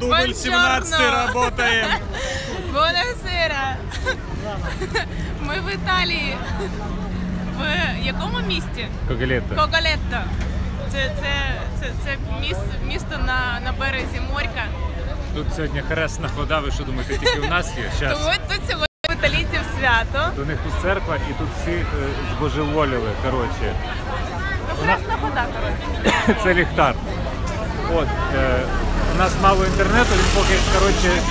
Дубль 17 Buongiorno. работаем. Буонасера! Ми в Італії. В якому місті? Когалетто. Коголетто. Це, це, це, це міс, місто на, на березі моря. Тут сьогодні хресна хода, ви що думаєте, тільки в нас є? Щас. Тому тут сьогодні в італійців свято. До них тут церква і тут всі е, збожеволіли, коротше. Ну, красна хода, коротше. Це ліхтар. От, е, у нас мало інтернету, він поки, коротше,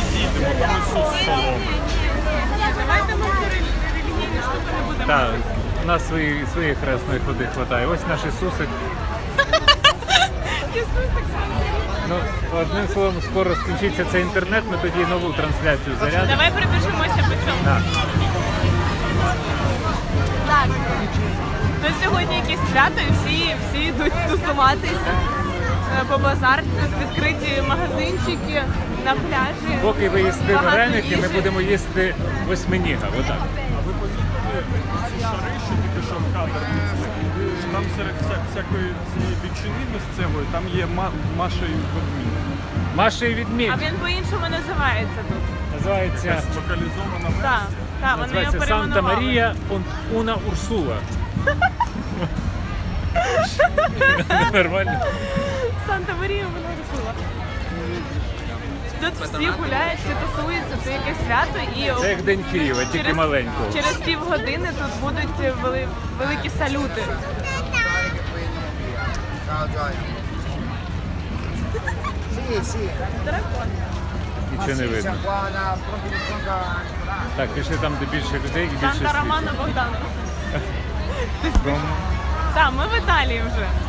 Давайте ми ці релігійні штуки не будемо. у нас свої, своєї хресної ходи хватає. Ось наш Ісусик. Так. Ну, одним словом, скоро скінчиться цей інтернет, ми тоді нову трансляцію зарядимо. Давай пробіжимося по цьому. Да. Так. То сьогодні якесь свято і всі, всі йдуть тусуватись е, по базар, відкриті магазинчики на пляжі. Поки ви Багато вареники, ми їжі. будемо їсти восьминіга. Отак. Шари, що тільки що в кадр пішли. Там серед вся, всякої цієї дичини місцевої, там є ма, Маша і ведмідь. Маша і відмідь А він по-іншому називається тут. називається, Локалізована Так, так, вони його називається Санта перейменували. Марія Уна Урсула. Нормально. Санта Марія вона рисула. Тут всі гуляють, всі тусуються, це якесь свято і Це як День Києва, тільки через, маленького. через півгодини тут будуть вели, великі салюти. Sì, sì. Дракон. Нічого не видно. Siamo qua da proprio di fronte a Так, пішли там, де більше людей і більше Санта Романа світу. Богдана. Так, ми в Італії вже.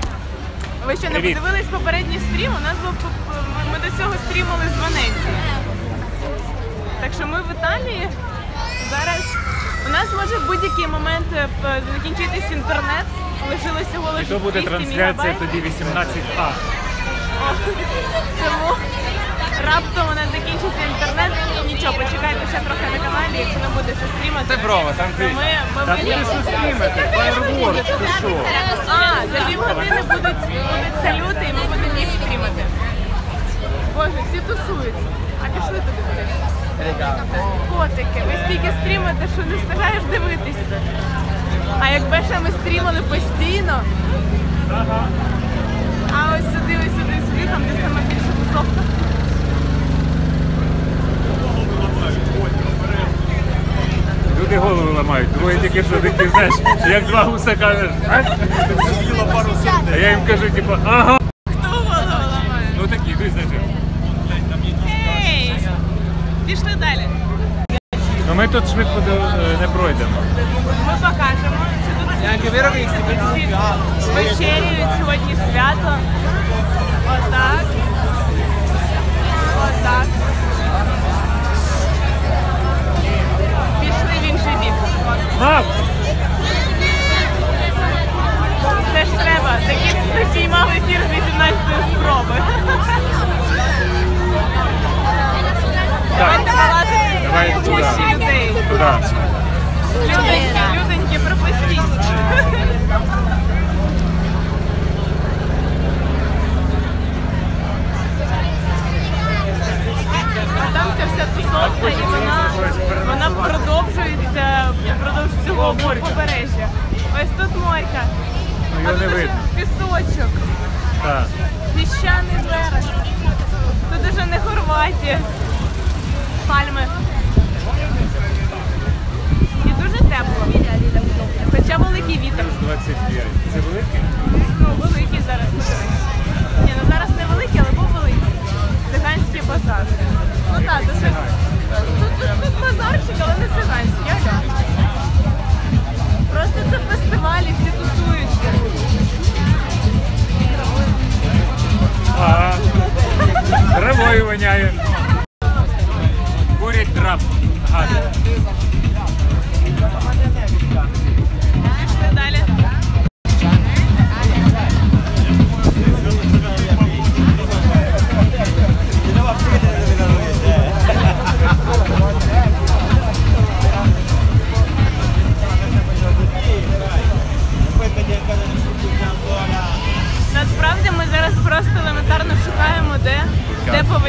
Ви ще не Привіт. подивились попередній стрім? У нас був ми- до цього стрімали з Венеції. Так що ми в Італії. Зараз у нас може в будь-який момент е, закінчитись інтернет. Лишилося всього І лише то буде 200 трансляція мегабайт. тоді 18А. О, Тому раптом у нас закінчиться інтернет. Нічого, почекайте ще трохи на каналі, якщо не буде що стрімати. Це брова, там ми, ми Та вийдемо. буде що стрімити, фаєрворк, ти що? А, за півгодини будуть, будуть салюти і ми будемо їх стрімати. Боже, всі тусуються. А пішли туди кудись. Котики, ви стільки стрімите, що не встигаєш дивитись. А якби ще ми стрімали постійно. А ось сюди, ось сюди, сюди, там де саме більше тусовка. Люди голови ламають. Двоє тільки що такі, знаєш, як два гусака. З'їла пару А я їм кажу, типу, ага. Хто голову ламає? Ну такі, ти знаєш. Ей! Пішли далі. Ну ми тут швидко е, не пройдемо. Ми покажемо, вечерюють сьогодні свято. Отак. Отак. В. Мам! Це ж треба. Такі такий мав ефір з 18 спроби. Давайте Давай туди. людей. Люденьки, люденьки, пропустіть. Не Пальми. І дуже тепло. Хоча великий вітер. 25. Це великий? Ну, великий зараз Травою воняє. Курять трап. Гади.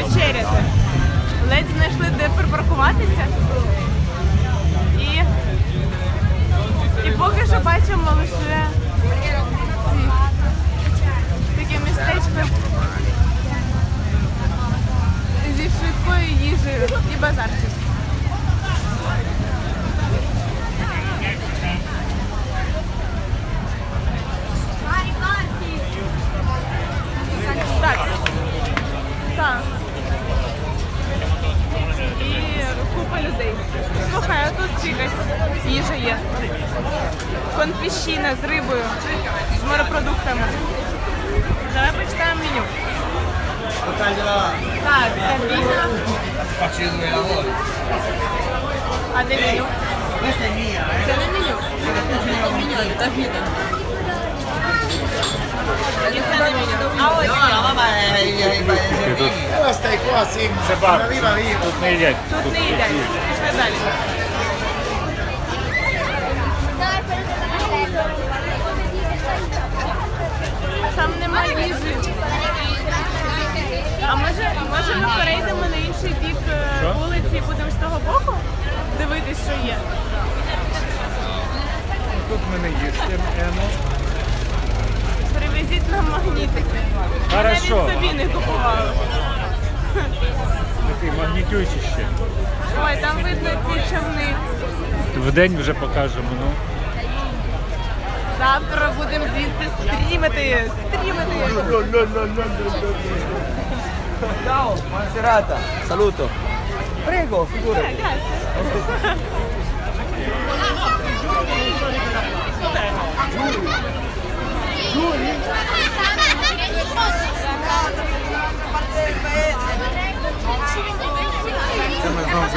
Де повечеряти. Ледь знайшли, де припаркуватися. І, і поки що бачимо лише ці, таке містечко зі швидкою їжею і базарчик. Людей. Слухай, а тут якась їжа є. Конфіщина з рибою, з морепродуктами. Давай почитаємо меню. Так, due lavori. А де меню? Це не меню. Це не меню. А ось. Arriva, arriva. Тут не їдять. тут не їдять. Пішли далі. Там нема їжі. А може, може ми перейдемо на інший бік е, вулиці і будемо з того боку дивитись, що є. Тут ми не Ено. Привезіть нам магнітики. Ми Хорошо. навіть собі не купували. Такий магнітючище. Ой, там видно ці човни. Вдень вже покажемо, ну. Завтра будемо звідси стрімити. Стрімити. Ciao, buona serata, saluto. Prego, figurati.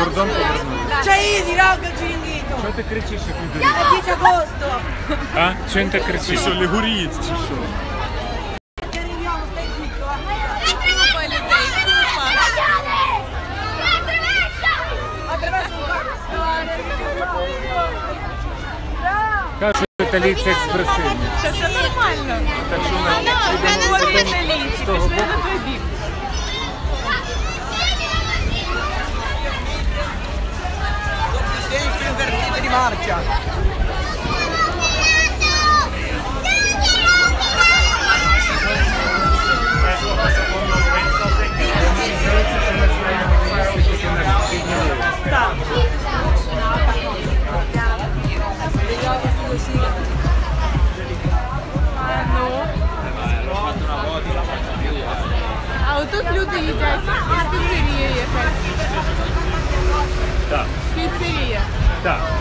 Гордон повернули. C'è Easy, raga, il! Що ти кричиш, як люди? È 10 agosto! А? Чого ти кричиш? Що, лігурієць чи що? Кажуть, що італійці експресивні. Це все нормально. Так що на той бік. Так. А отут люди їдять. Піцерія якась. Так, Піцерія. так.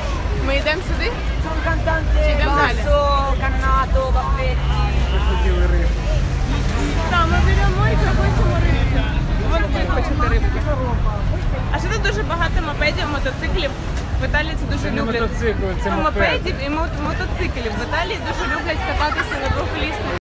Ми йдемо сюди? Sono cantante Ci канато, рибу. Так, ми беремо і хочемо рибки. Вон ви хочете рибки. А ще тут дуже багато мопедів, мотоциклів. В Італії це дуже люблять. Ну, мопедів і мотоциклів. В Італії дуже люблять кататися на двохколісних